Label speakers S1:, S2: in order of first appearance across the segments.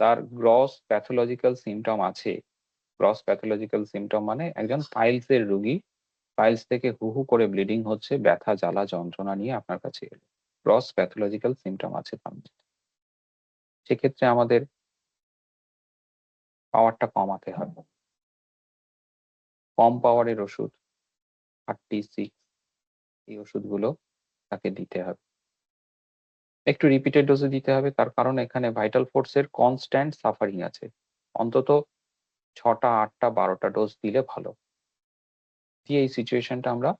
S1: তার gross pathological symptom আছে। Gross pathological symptom মানে একজন পাইলস এর রোগী পাইলস থেকে হু হু করে ব্লিডিং হচ্ছে, ব্যথা, জ্বালা, যন্ত্রণা নিয়ে আপনার কাছে এলো। গ্রস প্যাথোলজিক্যাল সিমটম আছে তার সেক্ষেত্রে আমাদের পাওয়ারটা কমাতে হবে কম পাওয়ারের ওষুধ থার্টি সিক্স এই ওষুধগুলো তাকে দিতে হবে। একটু রিপিটেড ডোজে দিতে হবে। তার কারণ এখানে ভাইটাল ফোর্সের কনস্ট্যান্ট সাফারিং আছে। অন্তত ছটা, আটটা, বারোটা ডোজ দিলে ভালো। দিয়ে এই সিচুয়েশনটা আমরা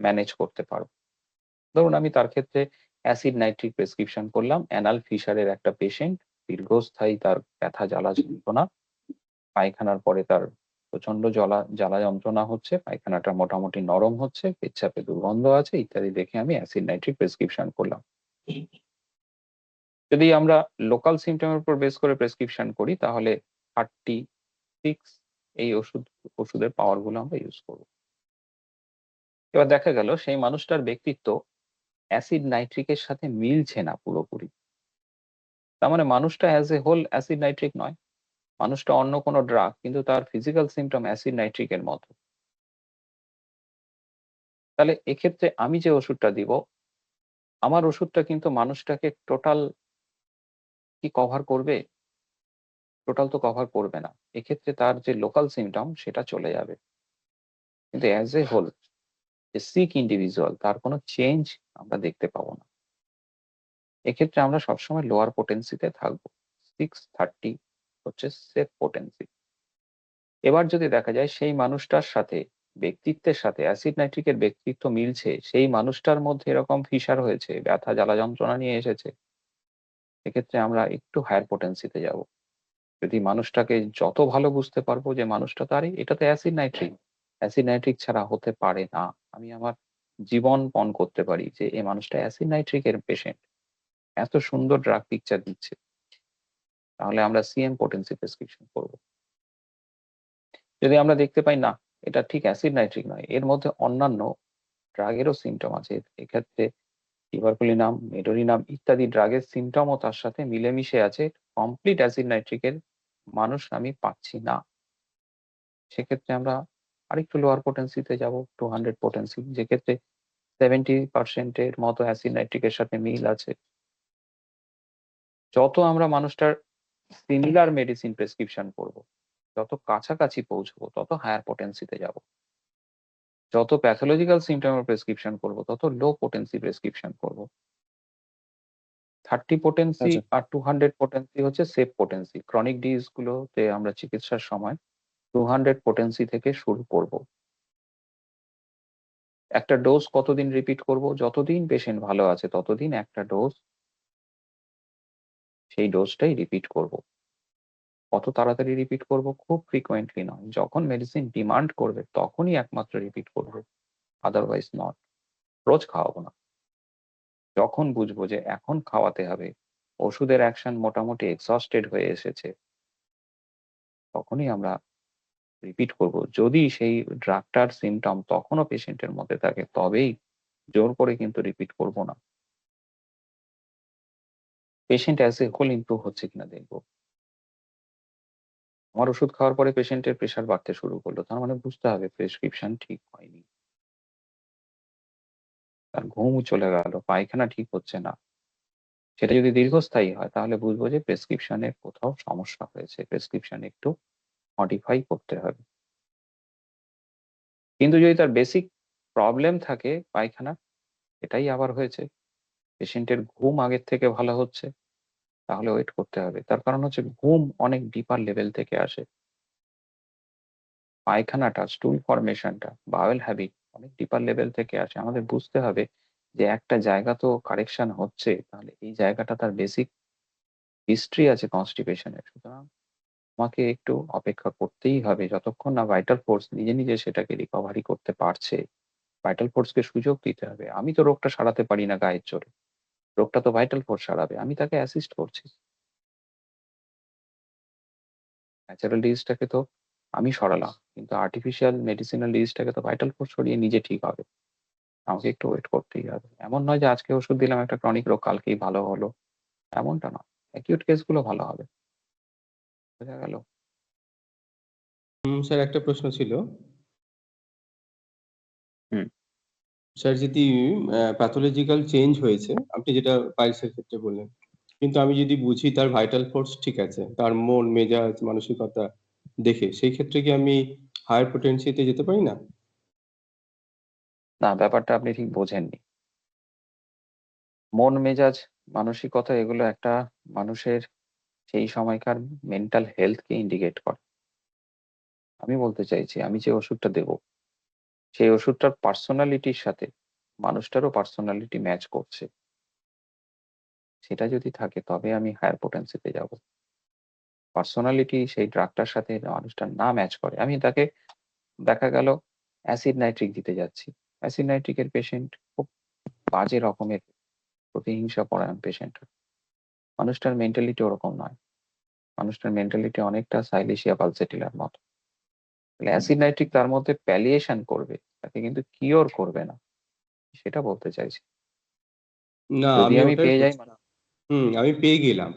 S1: ম্যানেজ করতে পারব। ধরুন আমি তার ক্ষেত্রে অ্যাসিড নাইট্রিক প্রেসক্রিপশন করলাম। অ্যানাল ফিশারের একটা পেশেন্ট দীর্ঘস্থায়ী, তার ব্যথা, জ্বালা যন্ত্রণা। পায়খানার পরে তার প্রচণ্ড জ্বালা জ্বালা যন্ত্রণা হচ্ছে, পায়খানাটা মোটামুটি নরম হচ্ছে, পেচ্ছাপে দুর্গন্ধ আছে, ইত্যাদি দেখে আমি অ্যাসিড নাইট্রিক প্রেসক্রিপশন করলাম। যদি আমরা লোকাল সিমটমের উপর বেস করে প্রেসক্রিপশন করি, তাহলে থার্টি সিক্স এই ওষুধ, ওষুধের পাওয়ারগুলো আমরা ইউজ করব। এবার দেখা গেল, সেই মানুষটার ব্যক্তিত্ব অ্যাসিড নাইট্রিকের সাথে মিলছে না পুরোপুরি। তার মানে মানুষটা as a whole acid nitric নয়। মানুষটা অন্য কোনো ড্রাগ কিন্তু তার ফিজিক্যাল সিমটম অ্যাসিড নাইট্রিকের মতো। তাহলে এক্ষেত্রে আমি যে ওষুধটা দিব, আমার ওষুধটা কিন্তু মানুষটাকে টোটাল কি কভার করবে? টোটাল তো কভার করবে না। এক্ষেত্রে তার যে লোকাল সিমটম সেটা চলে যাবে। কিন্তু as a whole sick individual তার কোনো চেঞ্জ আমরা দেখতে পাবো না। এক্ষেত্রে আমরা সবসময় লোয়ার পোটেন্সিতে থাকব। সিক্স থার্টি হচ্ছে সেফ পোটেন্সি এবার যদি দেখা যায়, সেই মানুষটার সাথে, ব্যক্তিত্বের সাথে অ্যাসিড নাইট্রিকের ব্যক্তিত্ব মিলছে, সেই মানুষটার মধ্যে এরকম ফিসার হয়েছে, ব্যথা, জ্বালা যন্ত্রণা নিয়ে এসেছে এক্ষেত্রে আমরা একটু হায়ার পোটেন্সিতে যাব। যদি মানুষটাকে যত ভালো বুঝতে পারব যে মানুষটা তো আরে এটা তো অ্যাসিড নাইট্রিক অ্যাসিড নাইট্রিক ছাড়া হতে পারে না। আমি আমার জীবন পণ করতে পারি যে এই মানুষটা অ্যাসিড নাইট্রিকের পেশেন্ট এত সুন্দর ড্রাগ পিকচার দিচ্ছে। তাহলে আমরা সিএম পোটেন্সি প্রেসক্রিপশন করব। যদি আমরা দেখতে পাই না, এটা ঠিক অ্যাসিড নাইট্রিক নয়, এর মধ্যে অন্যান্য ড্রাগেরও সিমটম আছে। এক্ষেত্রে টিভারকুলিনাম মেডোরিনাম ইত্যাদি ড্রাগের সিমটমও তার সাথে মিলেমিশে আছে। কমপ্লিট অ্যাসিড নাইট্রিকের মানুষ আমি পাচ্ছি না। সেক্ষেত্রে আমরা আরেকটু লোয়ার পোটেন্সিতে যাব টু হান্ড্রেড পোটেন্সি যেক্ষেত্রে সেভেন্টি পার্সেন্টের মতো অ্যাসিড নাইট্রিকের সাথে মিল আছে। যত আমরা মানুষটার সিমিলার মেডিসিন প্রেসক্রিপশন করব, যত কাছাকাছি পৌঁছবো, তত হায়ার পোটেন্সিতে যাব। যত প্যাথোলজিক্যাল সিমটমের প্রেসক্রিপশন করব তত লো পোটেন্সি প্রেসক্রিপশন করব। Thirty potency. আর টু হান্ড্রেড পোটেন্সি হচ্ছে সেফ পোটেন্সি ক্রনিক ডিজিজ গুলোতে আমরা চিকিৎসার সময় টু হান্ড্রেড পোটেন্সি থেকে শুরু করব। একটা ডোজ কতদিন রিপিট করব? যতদিন পেশেন্ট ভালো আছে ততদিন একটা ডোজ সেই ডোজটাই রিপিট করব। কত তাড়াতাড়ি রিপিট করব? খুব ফ্রিকোয়েন্টলি নয়। যখন মেডিসিন ডিমান্ড করবে, তখনই একমাত্র রিপিট করব। আদারওয়াইজ নট রোজ খাওয়াবো না। যখন বুঝব যে এখন খাওয়াতে হবে, ওষুধের অ্যাকশন মোটামুটি এক্সস্টেড হয়ে এসেছে, তখনই আমরা রিপিট করব। যদি সেই ড্রাগটার সিমটম তখনও পেশেন্টের মধ্যে থাকে, তবেই জোর করে কিন্তু রিপিট করব না। Patient as a whole improve হচ্ছে কিনা দেখব। আমার ওষুধ খাওয়ার পরে পেশেন্টের প্রেশার বাড়তে শুরু করল। তার মানে বুঝতে হবে প্রেসক্রিপশন ঠিক হয়নি। তার ঘুম চলে গেল, পায়খানা ঠিক হচ্ছে না। সেটা যদি দীর্ঘস্থায়ী হয়, তাহলে বুঝব যে প্রেসক্রিপশনের কোথাও সমস্যা হয়েছে। প্রেসক্রিপশন একটু মডিফাই করতে হবে। কিন্তু যদি তার বেসিক প্রবলেম থাকে পায়খানা এটাই আবার হয়েছে। পেশেন্টের ঘুম আগের থেকে ভালো হচ্ছে। তাহলে ওয়েট করতে হবে। তার কারণ হচ্ছে ঘুম অনেক ডিপার লেভেল থেকে আসে। পায়খানাটা স্টুল ফরমেশনটা বাওয়েল হ্যাবিট অনেক ডিপার লেভেল থেকে আসে। আমাদের বুঝতে হবে যে একটা জায়গা তো কারেকশন হচ্ছে, তাহলে এই জায়গাটা তার বেসিক হিস্ট্রি আছে কনস্টিপেশনের সুতরাং আমাকে একটু অপেক্ষা করতেই হবে। যতক্ষণ না ভাইটাল ফোর্স নিজে নিজে সেটাকে রিকভারি করতে পারছে ভাইটাল ফোর্সকে সুযোগ দিতে হবে। আমি তো রোগটা সারাতে পারি না গায়ের জোরে। রোগটা তো ভাইটাল ফোর্স সারাবে। আমি তাকে অ্যাসিস্ট করছি। ন্যাচারাল ডিজিজটাকে তো আমি সরালাম, কিন্তু আর্টিফিশিয়াল মেডিসিনাল ডিজিজটাকে তো ভাইটাল ফোর্স সরিয়ে নিজে ঠিক হবে। আমাকে একটু ওয়েট করতেই হবে। এমন নয় যে আজকে ওষুধ দিলাম, একটা ক্রনিক রোগ কালকেই ভালো হলো। এমনটা না অ্যাকিউট কেসগুলো ভালো হবে। বোঝা গেল?
S2: স্যার একটা প্রশ্ন ছিল।
S1: হুম।
S2: স্যার যদি প্যাথোলজিক্যাল চেঞ্জ হয়েছে, আপনি যেটা পাইলস এর ক্ষেত্রে বললেন। কিন্তু আমি যদি বুঝি তার ভাইটাল ফোর্স ঠিক আছে। তার মন, মেজাজ, মানসিকতা দেখে সেই ক্ষেত্রে কি আমি হায়ার পোটেনসি তে যেতে পারি না?
S1: না, ব্যাপারটা আপনি ঠিক বোঝেননি। মন মেজাজ, মানসিকতা এগুলো একটা মানুষের সেই সময়কার মেন্টাল হেলথ কে ইন্ডিকেট করে। আমি বলতে চাইছি আমি যে ওষুধটা দেব, সেই ওষুধটার পার্সোনালিটির সাথে মানুষটারও পার্সোনালিটি ম্যাচ করছে। সেটা যদি থাকে তবে আমি হায়ার পোটেনসি তে যাব। পার্সোনালিটি সেই ড্রাগটার সাথে মানুষটার না ম্যাচ করে, আমি তাকে দেখা গেল অ্যাসিড নাইট্রিক দিতে যাচ্ছি। অ্যাসিড নাইট্রিকের পেশেন্ট খুব বাজে রকমের প্রতিহিংসা পরায়ণ পেশেন্ট। মানুষটার মেন্টালিটি ওরকম নয়। মানুষটার মেন্টালিটি অনেকটা সাইলেশিয়া পালসেটিলার মতো। তাহলে অ্যাসিড নাইট্রিক তার মধ্যে প্যালিয়েশন করবে, তাকে কিন্তু কিওর করবে না। সেটা বলতে চাইছি।
S2: না,
S1: যদি
S2: আমি
S1: পেয়ে যাই।
S2: হুম, আমি পেয়ে গেলাম।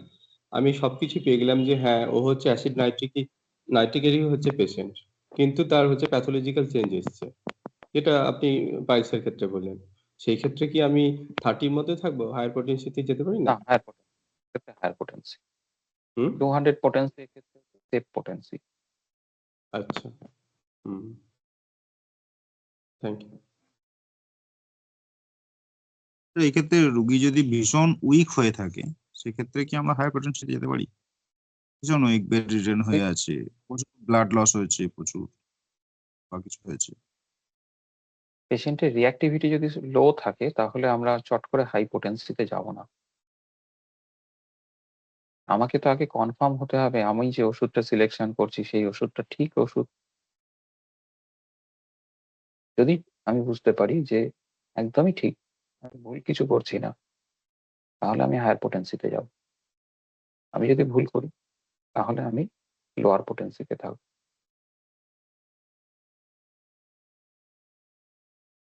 S2: আমি সবকিছু পেয়ে গেলাম যে হ্যাঁ, ও হচ্ছে অ্যাসিড নাইট্রিকই নাইট্রিকেরই হচ্ছে পেশেন্ট। কিন্তু তার হচ্ছে প্যাথোলজিক্যাল চেঞ্জ এসছে। যেটা আপনি পাইলস এর ক্ষেত্রে বললেন। সেই ক্ষেত্রে কি আমি 30 র মধ্যে থাকব? হায়ার পোটেনসি তে যেতে পারি
S1: না? Higher পোটেনসি higher পোটেনসি।
S2: হুম?
S1: 200 পোটেনসি এক্ষেত্রে সেফ পোটেনসি।
S2: আচ্ছা। হুম। Thank you.
S3: এক্ষেত্রে রোগী যদি ভীষণ উইক হয়ে থাকে, সেক্ষেত্রে কি আমরা পোটেনসি যেতে পারি? ভীষণ উইক, বেড রিডেন হয়ে আছে, প্রচুর ব্লাড লস হয়েছে প্রচুর। বা কিছু হয়েছে।
S1: পেশেন্টের রিঅ্যাক্টিভিটি যদি লো থাকে তাহলে আমরা চট করে হাই পোটেনসি তে যাব না। আমাকে তো আগে কনফার্ম হতে হবে আমি যে ওষুধটা সিলেকশন করছি সেই ওষুধটা ঠিক ওষুধ। যদি আমি বুঝতে পারি যে একদমই ঠিক, আমি ভুল কিছু করছি না। তাহলে আমি হায়ার পোটেন্সিতে যাব। আমি যদি ভুল করি, তাহলে আমি লোয়ার পোটেন্সিতে থাকব।